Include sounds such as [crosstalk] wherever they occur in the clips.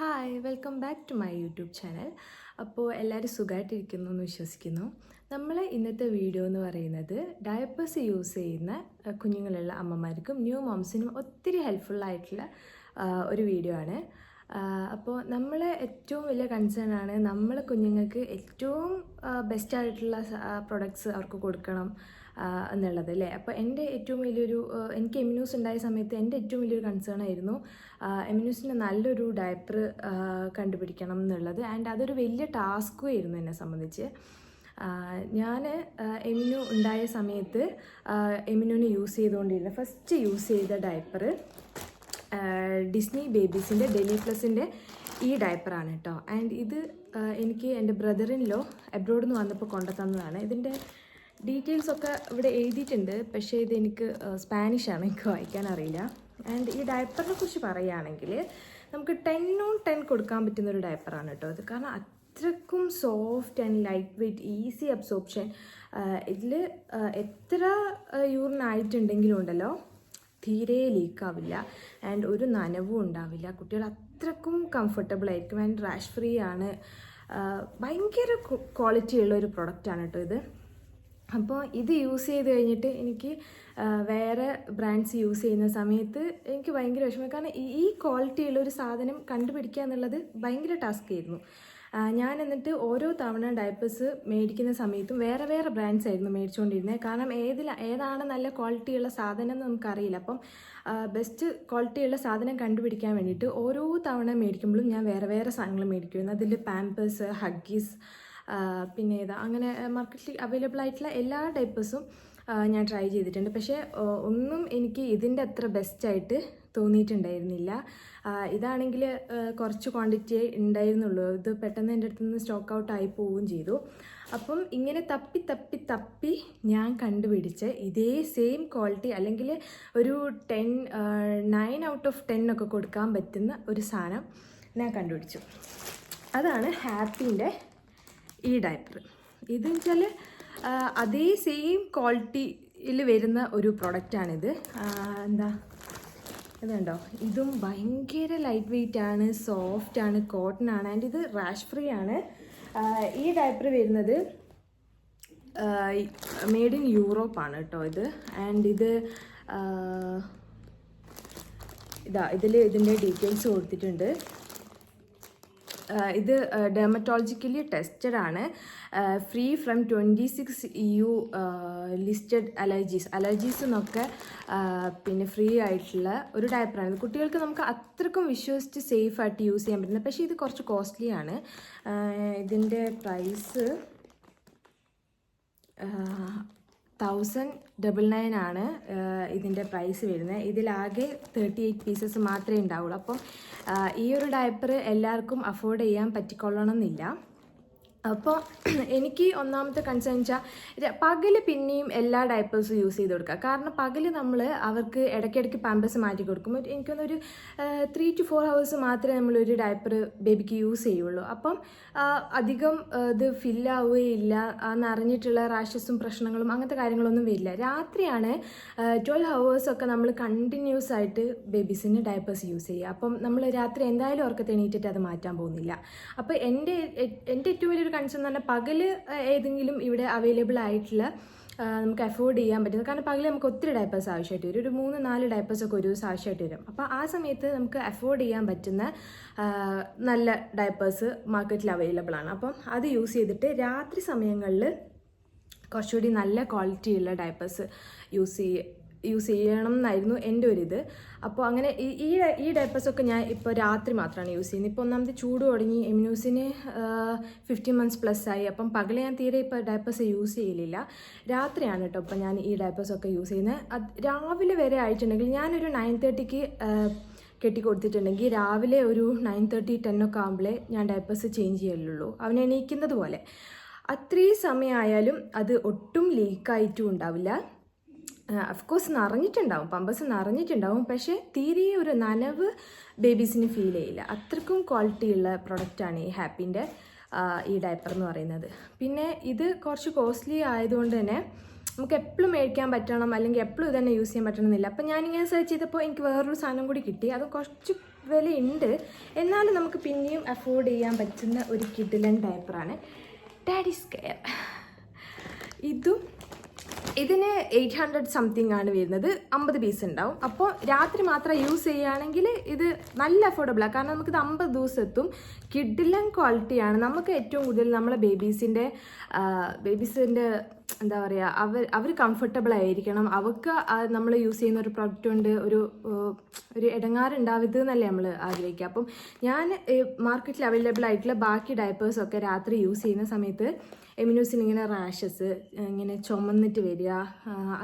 Hi welcome back to my YouTube channel അപ്പോൾ എല്ലാവരും സുഖമായിട്ടിരിക്കുന്നു എന്ന് വിശ്വസിക്കുന്നു. നമ്മൾ ഇന്നത്തെ വീഡിയോ എന്ന് പറയുന്നത് ഡയപ്പേഴ്സ് യൂസ് ചെയ്യുന്ന കുഞ്ഞുങ്ങളുള്ള അമ്മമാർക്കും ന്യൂ മോംസിനും ഒത്തിരി ഹെൽപ്ഫുൾ ആയിട്ടുള്ള ഒരു വീഡിയോ ആണ്. അപ്പോൾ നമ്മളെ ഏറ്റവും വലിയ കൺസേൺ ആണ് നമ്മൾ കുഞ്ഞുങ്ങൾക്ക് ഏറ്റവും ബെസ്റ്റ് ആയിട്ടുള്ള പ്രൊഡക്ട്സ് അവർക്ക് കൊടുക്കണം. എന്നുള്ളത് അല്ലേ? അപ്പോൾ എന്റെ ഏറ്റവും വലിയൊരു എനിക്ക് എമിനൂസ് ഉണ്ടായ സമയത്ത് എന്റെ ഏറ്റവും വലിയൊരു കൺസേൺ ആയിരുന്നു എമിനൂസിന്റെ നല്ലൊരു ഡയപ്പർ കണ്ടുപിടിക്കണം എന്നുള്ളത്. ആൻഡ് അതൊരു വലിയ ടാസ്കും ആയിരുന്നു എന്നെ സംബന്ധിച്ച്. ഞാൻ എമിനു ഉണ്ടായ സമയത്ത് എമിനുവിന് യൂസ് ചെയ്തുകൊണ്ടിരുന്ന ഫസ്റ്റ് യൂസ് ചെയ്ത ഡയപ്പർ ഡിസ്നി ബേബീസിന്റെ ഡെലി പ്ലസിന്റെ ഈ ഡയപ്പറാണ് കേട്ടോ ആൻഡ് ഇത് എനിക്ക് എന്റെ ബ്രദറിൻ ലോ അബ്രോഡിൽ നിന്ന് വന്നപ്പോൾ കൊണ്ടു തന്നതാണ് ഇതിന്റെ ഡീറ്റെയിൽസ് ഒക്കെ ഇവിടെ എഴുതിയിട്ടുണ്ട്. പക്ഷേ ഇത് എനിക്ക് സ്പാനിഷാണ് എനിക്ക് വായിക്കാൻ അറിയില്ല. ആൻഡ് ഈ ഡയപ്പറിനെ കുറിച്ച് പറയുകയാണെങ്കിൽ നമുക്ക് ടെൻ ഓൺ ടെൻ കൊടുക്കാൻ പറ്റുന്ന ഒരു ഡയപ്പറാണ് കേട്ടോ. അത് കാരണം അത്രക്കും soft and light weight easy absorption ഇതിൽ എത്ര യൂറിൻ ആയിട്ടുണ്ടെങ്കിലും ഉണ്ടല്ലോ തീരെ ലീക്കാവില്ല ആൻഡ് ഒരു നനവും ഉണ്ടാവില്ല. കുട്ടികൾ അത്രക്കും കംഫർട്ടബിൾ ആയിരിക്കും. ആൻഡ് റാഷ് ഫ്രീ ആണ്. ഭയങ്കര ക്വാളിറ്റി ഉള്ള ഒരു പ്രൊഡക്റ്റാണ് കേട്ടോ ഇത്. അപ്പോൾ ഇത് യൂസ് ചെയ്ത് കഴിഞ്ഞിട്ട് എനിക്ക് വേറെ ബ്രാൻഡ്സ് യൂസ് ചെയ്യുന്ന സമയത്ത് എനിക്ക് ഭയങ്കര വിഷമം. കാരണം ഈ- ക്വാളിറ്റിയുള്ള ഒരു സാധനം കണ്ടുപിടിക്കുക എന്നുള്ളത് ഭയങ്കര ടാസ്ക് ആയിരുന്നു. ഞാൻ എന്നിട്ട് ഓരോ തവണ ഡയപ്പേഴ്സ് മേടിക്കുന്ന സമയത്തും വേറെ വേറെ ബ്രാൻഡ്സ് ആയിരുന്നു മേടിച്ചുകൊണ്ടിരുന്നത്. കാരണം ഏതിൽ ഏതാണ് നല്ല ക്വാളിറ്റി ഉള്ള സാധനം എന്ന് നമുക്കറിയില്ല. അപ്പം ബെസ്റ്റ് ക്വാളിറ്റി ഉള്ള സാധനം കണ്ടുപിടിക്കാൻ വേണ്ടിയിട്ട് ഓരോ തവണ മേടിക്കുമ്പോഴും ഞാൻ വേറെ വേറെ സാധനങ്ങൾ മേടിക്കുമായിരുന്നു. അതിൽ പാമ്പേഴ്സ് ഹഗ്ഗീസ് പിന്നെ ഏതാ അങ്ങനെ മാർക്കറ്റിൽ അവൈലബിൾ ആയിട്ടുള്ള എല്ലാ ടൈപ്പ്സും ഞാൻ ട്രൈ ചെയ്തിട്ടുണ്ട്. പക്ഷേ ഒന്നും എനിക്ക് ഇതിന്റെ അത്ര ബെസ്റ്റായിട്ട് തോന്നിയിട്ടുണ്ടായിരുന്നില്ല. ഇതാണെങ്കിൽ കുറച്ച് ക്വാണ്ടിറ്റി ഉണ്ടായിരുന്നുള്ളൂ. ഇത് പെട്ടെന്ന് എന്റെ അടുത്ത് നിന്ന് സ്റ്റോക്ക് ഔട്ട് ആയി പോവുകയും ചെയ്തു. അപ്പം ഇങ്ങനെ തപ്പി തപ്പി തപ്പി ഞാൻ കണ്ടുപിടിച്ച് ഇതേ സെയിം ക്വാളിറ്റി അല്ലെങ്കിൽ ഒരു ten nine out of ten ഒക്കെ കൊടുക്കാൻ പറ്റുന്ന ഒരു സാധനം ഞാൻ കണ്ടുപിടിച്ചു. അതാണ് ഹാപ്പിന്റെ ഈ ഡയപ്പർ ഇതെന്ന് വെച്ചാൽ അതേ സെയിം ക്വാളിറ്റിയിൽ വരുന്ന ഒരു പ്രൊഡക്റ്റാണിത് എന്താ ഇതുണ്ടോ? ഇതും ഭയങ്കര ലൈറ്റ് വെയിറ്റ് ആണ് സോഫ്റ്റ് ആണ് കോട്ടൺ ആണ് ആൻഡ് ഇത് റാഷ് ഫ്രീ ആണ്. ഈ ഡയപ്പർ വരുന്നത് മെയ്ഡ് ഇൻ യൂറോപ്പ് ആണ് കേട്ടോ ഇത്. ആൻഡ് ഇത് ഇതാ ഇതിൽ ഇതിന്റെ ഡീറ്റെയിൽസ് കൊടുത്തിട്ടുണ്ട്. ഇത് ഡെർമറ്റോളജിക്കലി ടെസ്റ്റഡ് ആണ്. Free from twenty six EU listed allergies allergies എന്നൊക്കെ പിന്നെ ഫ്രീ ആയിട്ടുള്ള ഒരു ഡയപ്പറാണ് കുട്ടികൾക്ക് നമുക്ക് അത്രക്കും വിശ്വസിച്ച് സേഫ് ആയിട്ട് യൂസ് ചെയ്യാൻ പറ്റുന്നത് പക്ഷേ ഇത് കുറച്ച് കോസ്റ്റ്ലി ആണ്. ഇതിന്റെ പ്രൈസ് തൗസൻഡ് ഡബിൾ നയൻ ആണ് ഇതിന്റെ പ്രൈസ് വരുന്നത് ഇതിലാകെ തേർട്ടി എയ്റ്റ് പീസസ് മാത്രമേ ഉണ്ടാവുള്ളൂ. അപ്പം ഈ ഒരു ഡയപ്പർ എല്ലാവർക്കും അഫോർഡ് ചെയ്യാൻ പറ്റിക്കൊള്ളണം എന്നില്ല അപ്പോൾ [clears throat] എനിക്ക് ഒന്നാമത്തെ കൺസേൺ വെച്ചാൽ പകൽ പിന്നെയും എല്ലാ ഡയപ്പേഴ്സും യൂസ് ചെയ്ത് കൊടുക്കുക. കാരണം പകൽ നമ്മൾ അവർക്ക് ഇടയ്ക്കിടയ്ക്ക് പാമ്പസ് മാറ്റി കൊടുക്കും. എനിക്കൊന്നൊരു ത്രീ ടു ഫോർ ഹവേഴ്സ് മാത്രമേ നമ്മളൊരു ഡയപ്പർ ബേബിക്ക് യൂസ് ചെയ്യുള്ളൂ. അപ്പം അധികം ഇത് ഫില്ലാവുകയില്ല നിറഞ്ഞിട്ടുള്ള റാഷസും പ്രശ്നങ്ങളും അങ്ങനത്തെ കാര്യങ്ങളൊന്നും വരില്ല. രാത്രിയാണ് ട്വൽവ് ഹവേഴ്സൊക്കെ നമ്മൾ കണ്ടിന്യൂസ് ആയിട്ട് ബേബീസിന് ഡയപ്പേഴ്സ് യൂസ് ചെയ്യുക. അപ്പം നമ്മൾ രാത്രി എന്തായാലും ഉറക്കത്തെ എണീറ്റിട്ട് അത് മാറ്റാൻ പോകുന്നില്ല. അപ്പോൾ എന്റെ എന്റെ ഏറ്റവും വലിയൊരു കൺസേൺ എന്ന് പറഞ്ഞാൽ പകൽ ഏതെങ്കിലും ഇവിടെ അവൈലബിൾ ആയിട്ടുള്ള നമുക്ക് അഫോർഡ് ചെയ്യാൻ പറ്റുന്നത് കാരണം പകൽ നമുക്ക് ഒത്തിരി ഡയപ്പേഴ്സ് ആവശ്യമായിട്ട് വരും. ഒരു മൂന്ന് നാല് ഡയപ്പേഴ്സ് ഒക്കെ ഒരു ദിവസം ആവശ്യമായിട്ട് വരും. അപ്പോൾ ആ സമയത്ത് നമുക്ക് അഫോർഡ് ചെയ്യാൻ പറ്റുന്ന നല്ല ഡയപ്പേഴ്സ് മാർക്കറ്റിൽ അവൈലബിൾ ആണ്. അപ്പം അത് യൂസ് ചെയ്തിട്ട് രാത്രി സമയങ്ങളിൽ കുറച്ചുകൂടി നല്ല ക്വാളിറ്റിയുള്ള ഡയപ്പേഴ്സ് യൂസ് ചെയ്യ യൂസ് ചെയ്യണം എന്നായിരുന്നു എന്റെ ഒരിത്. അപ്പോൾ അങ്ങനെ ഈ ഈ ഡയപ്പേഴ്സൊക്കെ ഞാൻ ഇപ്പോൾ രാത്രി മാത്രമാണ് യൂസ് ചെയ്യുന്നത്. ഇപ്പോൾ ഒന്നാമത് ചൂട് തുടങ്ങി എമിനൂസിന് ഫിഫ്റ്റീൻ മന്ത്സ് പ്ലസ് ആയി. അപ്പം പകൽ ഞാൻ തീരെ ഇപ്പോൾ ഡയപ്പേഴ്സ് യൂസ് ചെയ്യലില്ല. രാത്രിയാണ് കേട്ടോ ഇപ്പോൾ ഞാൻ ഈ ഡയപ്പേഴ്സൊക്കെ യൂസ് ചെയ്യുന്നത്. അത് രാവിലെ വരെ ആയിട്ടുണ്ടെങ്കിൽ ഞാനൊരു നയൻ തേർട്ടിക്ക് കെട്ടി കൊടുത്തിട്ടുണ്ടെങ്കിൽ രാവിലെ ഒരു നയൻ തേർട്ടി ടെൻ ഒക്കെ ആകുമ്പോഴേ ഞാൻ ഡയപ്പേഴ്സ് ചേഞ്ച് ചെയ്യലുള്ളൂ. അവൻ എണീക്കുന്നത് പോലെ. അത്രയും സമയമായാലും അത് ഒട്ടും ലീക്കായിട്ടും ഉണ്ടാവില്ല. അഫ്കോഴ്സ് നിറഞ്ഞിട്ടുണ്ടാവും. പമ്പസ് നിറഞ്ഞിട്ടുണ്ടാവും. പക്ഷേ തീരെ ഒരു നനവ് ബേബീസിന് ഫീൽ ചെയ്യില്ല. അത്രക്കും ക്വാളിറ്റിയുള്ള പ്രൊഡക്റ്റാണ് ഈ ഹാപ്പിന്റെ ഈ ഡയപ്പർ എന്ന് പറയുന്നത്. പിന്നെ ഇത് കുറച്ച് കോസ്റ്റ്ലി ആയതുകൊണ്ട് തന്നെ നമുക്ക് എപ്പോഴും മേടിക്കാൻ പറ്റണം അല്ലെങ്കിൽ എപ്പോഴും ഇതുതന്നെ യൂസ് ചെയ്യാൻ പറ്റണമെന്നില്ല. അപ്പം ഞാനിങ്ങനെ സെർച്ച് ചെയ്തപ്പോൾ എനിക്ക് വേറൊരു സാധനം കൂടി കിട്ടി. അത് കുറച്ച് വിലയുണ്ട്. എന്നാലും നമുക്ക് പിന്നെയും അഫോർഡ് ചെയ്യാൻ പറ്റുന്ന ഒരു കിഡിലൻ ഡയപ്പറാണ് ഡാഡീസ് കെയർ ഇതും ഇതിന് എയ്റ്റ് ഹൺഡ്രഡ് സംതിങ് ആണ് വരുന്നത്. അമ്പത് പീസ് ഉണ്ടാവും. അപ്പോൾ രാത്രി മാത്രം യൂസ് ചെയ്യുകയാണെങ്കിൽ ഇത് നല്ല അഫോർഡബിളാണ് കാരണം നമുക്കിത് അമ്പത് ദിവസം എത്തും കിഡിലൻ ക്വാളിറ്റിയാണ് നമുക്ക് ഏറ്റവും കൂടുതൽ നമ്മളെ ബേബീസിന്റെ ബേബീസിന്റെ എന്താ പറയുക അവർ അവർ കംഫർട്ടബിൾ ആയിരിക്കണം. അവർക്ക് നമ്മൾ യൂസ് ചെയ്യുന്ന ഒരു പ്രൊഡക്റ്റ് കൊണ്ട് ഒരു ഒരു ഇടങ്ങാറുണ്ടാവരുത് എന്നല്ലേ നമ്മൾ ആഗ്രഹിക്കുക അപ്പം ഞാൻ മാർക്കറ്റിൽ അവൈലബിൾ ആയിട്ടുള്ള ബാക്കി ഡയപ്പേഴ്സൊക്കെ രാത്രി യൂസ് ചെയ്യുന്ന സമയത്ത് എമിനൂസിന് ഇങ്ങനെ റാഷസ് ഇങ്ങനെ ചുമന്നിട്ട് വരിക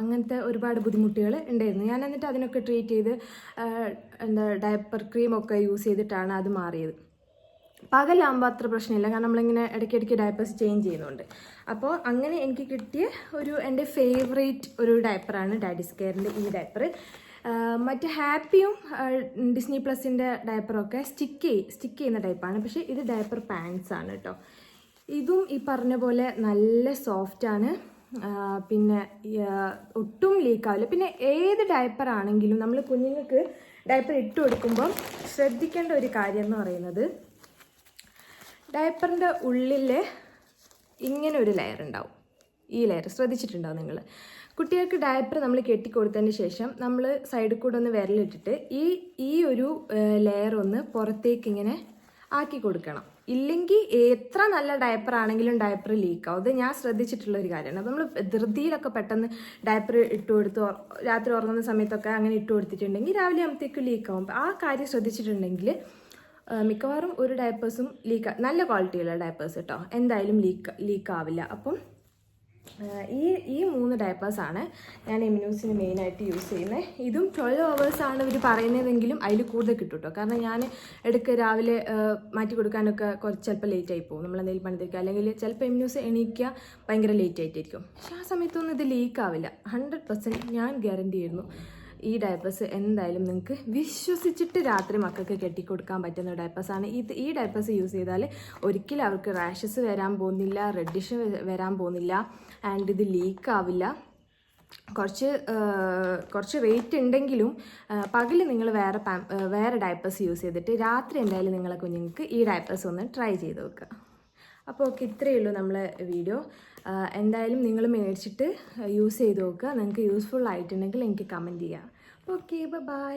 അങ്ങനത്തെ ഒരുപാട് ബുദ്ധിമുട്ടുകൾ ഉണ്ടായിരുന്നു. ഞാൻ എന്നിട്ട് അതിനൊക്കെ ട്രീറ്റ് ചെയ്ത് എന്താ ഡയപ്പർ ക്രീമൊക്കെ യൂസ് ചെയ്തിട്ടാണ് അത് മാറിയത്. പകലാകുമ്പോൾ അത്ര പ്രശ്നമില്ല. കാരണം നമ്മളിങ്ങനെ ഇടയ്ക്കിടയ്ക്ക് ഡയപ്പേഴ്സ് ചേഞ്ച് ചെയ്യുന്നുണ്ട്. അപ്പോൾ അങ്ങനെ എനിക്ക് കിട്ടിയ ഒരു എന്റെ ഫേവറേറ്റ് ഒരു ഡയപ്പറാണ് ഡാഡിസ് കെയറിന്റെ ഈ ഡയപ്പർ മറ്റ് ഹാപ്പിയും ഡിസ്നി പ്ലസിന്റെ ഡയപ്പറൊക്കെ സ്റ്റിക്ക് ചെയ് സ്റ്റിക്ക് ചെയ്യുന്ന ടൈപ്പാണ് പക്ഷേ ഇത് ഡയപ്പർ പാൻസ് ആണ് കേട്ടോ ഇതും ഈ പറഞ്ഞ പോലെ നല്ല സോഫ്റ്റാണ് പിന്നെ ഒട്ടും ലീക്കാവില്ല പിന്നെ ഏത് ഡയപ്പർ ആണെങ്കിലും നമ്മൾ കുഞ്ഞുങ്ങൾക്ക് ഡയപ്പർ ഇട്ട് കൊടുക്കുമ്പോൾ ശ്രദ്ധിക്കേണ്ട ഒരു കാര്യം എന്ന് പറയുന്നത് ഡയപ്പറിന്റെ ഉള്ളിൽ ഇങ്ങനെ ഒരു ലെയർ ഉണ്ടാവും. ഈ ലെയർ ശ്രദ്ധിച്ചിട്ടുണ്ടാവും നിങ്ങൾ കുട്ടികൾക്ക് ഡയപ്പർ നമ്മൾ കെട്ടിക്കൊടുത്തതിന് ശേഷം നമ്മൾ സൈഡിൽ കൂടെ ഒന്ന് വിരലിട്ടിട്ട് ഈ ഈ ഒരു ലെയർ ഒന്ന് പുറത്തേക്ക് ഇങ്ങനെ ആക്കി കൊടുക്കണം. ഇല്ലെങ്കിൽ എത്ര നല്ല ഡയപ്പർ ആണെങ്കിലും ഡയപ്പർ ലീക്കാവും അത് ഞാൻ ശ്രദ്ധിച്ചിട്ടുള്ള ഒരു കാര്യമാണ്. അപ്പോൾ നമ്മൾ ധൃതിയിലൊക്കെ പെട്ടെന്ന് ഡയപ്പർ ഇട്ട് കൊടുത്ത് രാത്രി ഉറങ്ങുന്ന സമയത്തൊക്കെ അങ്ങനെ ഇട്ട് കൊടുത്തിട്ടുണ്ടെങ്കിൽ രാവിലെ ആകുമ്പോഴത്തേക്കും ലീക്കാവും ആ കാര്യം ശ്രദ്ധിച്ചിട്ടുണ്ടെങ്കിൽ മിക്കവാറും ഒരു ഡയപ്പേഴ്സും ലീക്ക് നല്ല ക്വാളിറ്റിയുള്ള ഡയപ്പേഴ്സ് കേട്ടോ. എന്തായാലും ലീക്ക് ലീക്ക് ആവില്ല. അപ്പം ഈ ഈ മൂന്ന് ഡയപ്പേഴ്സാണ് ഞാൻ എമിനൂസിന് മെയിനായിട്ട് യൂസ് ചെയ്യുന്നത് ഇതും ട്വൽവ് അവേഴ്സാണ് ഇവർ പറയുന്നതെങ്കിലും അതിൽ കൂടുതൽ കിട്ടും കേട്ടോ. കാരണം ഞാൻ ഇടയ്ക്ക് രാവിലെ മാറ്റി കൊടുക്കാനൊക്കെ കുറച്ച് ചിലപ്പോൾ ലേറ്റ് ആയി പോകും. നമ്മൾ എന്തെങ്കിലും പണിതിരിക്കുക അല്ലെങ്കിൽ ചിലപ്പോൾ എമിനൂസ് എണീക്കുക ഭയങ്കര ലേറ്റ് ആയിട്ടായിരിക്കും. പക്ഷേ ആ സമയത്തൊന്നും ഇത് ലീക്ക് ആവില്ല. ഹൺഡ്രഡ് പെർസെന്റ് ഞാൻ ഗ്യാരണ്ടി ചെയ്യുന്നു. ഈ ഡയപ്പേഴ്സ് എന്തായാലും നിങ്ങൾക്ക് വിശ്വസിച്ചിട്ട് രാത്രി മക്കൾക്ക് കെട്ടിക്കൊടുക്കാൻ പറ്റുന്ന ഡയപ്പേഴ്സാണ് ഇത് ഈ ഡയപ്പേഴ്സ് യൂസ് ചെയ്താൽ ഒരിക്കലും അവർക്ക് റാഷസ് വരാൻ പോകുന്നില്ല റെഡിഷ് വരാൻ പോകുന്നില്ല ആൻഡ് ഇത് ലീക്ക് ആവില്ല. കുറച്ച് കുറച്ച് റേറ്റ് ഉണ്ടെങ്കിലും പകൽ നിങ്ങൾ വേറെ വേറെ ഡയപ്പേഴ്സ് യൂസ് ചെയ്തിട്ട് രാത്രി എന്തായാലും നിങ്ങളെ കുഞ്ഞുങ്ങൾക്ക് ഈ ഡയപ്പേഴ്സ് ഒന്ന് ട്രൈ ചെയ്ത് നോക്കുക. അപ്പോൾ ഓക്കെ ഇത്രയേ ഉള്ളൂ നമ്മളെ വീഡിയോ എന്തായാലും നിങ്ങൾ മേടിച്ചിട്ട് യൂസ് ചെയ്ത് നോക്കുക. നിങ്ങൾക്ക് യൂസ്ഫുൾ ആയിട്ടുണ്ടെങ്കിൽ എനിക്ക് കമന്റ് ചെയ്യാം. Okay bye